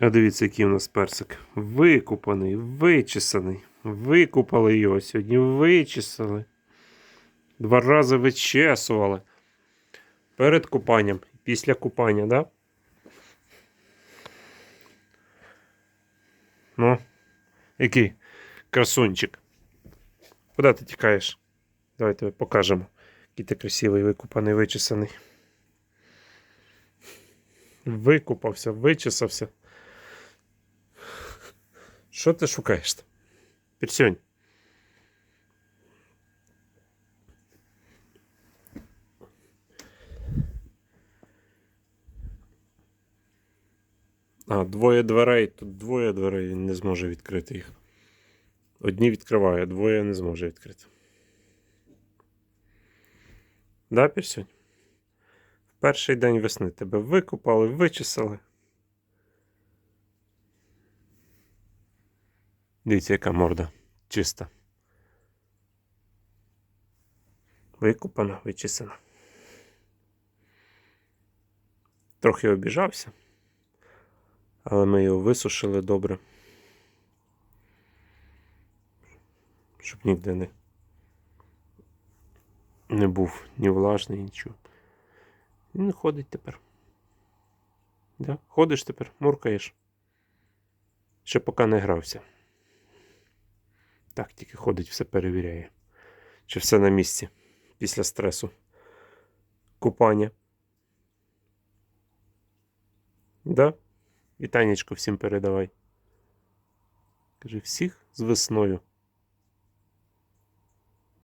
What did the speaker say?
А дивіться, який у нас персик. Викупаний, вичесаний. Викупали його сьогодні, вичесали. Два рази вичесували. Перед купанням, після купання, да? Ну, який красунчик. Куди ти тікаєш? Давай тебе покажемо. Який ти красивий, викупаний, вичесаний. Викупався, вичесався. Що ти шукаєш? там? А, двоє дверей. Тут двоє дверей, він не зможе відкрити їх. Одні відкриває, двоє не зможе відкрити. Да, Пірсьонь? В перший день весни тебе викупали, вичесали. Дивіться, яка морда чиста. Викупана, вичесана. Трохи обіжався, але ми його висушили добре. Щоб ніде не, не був ні влажний, нічого. Він ходить тепер. Да? Ходиш тепер, муркаєш. Ще поки не грався. Так, тільки ходить, все перевіряє. Чи все на місці після стресу. Купання. Да? І Танечку всім передавай. Кажи всіх з весною.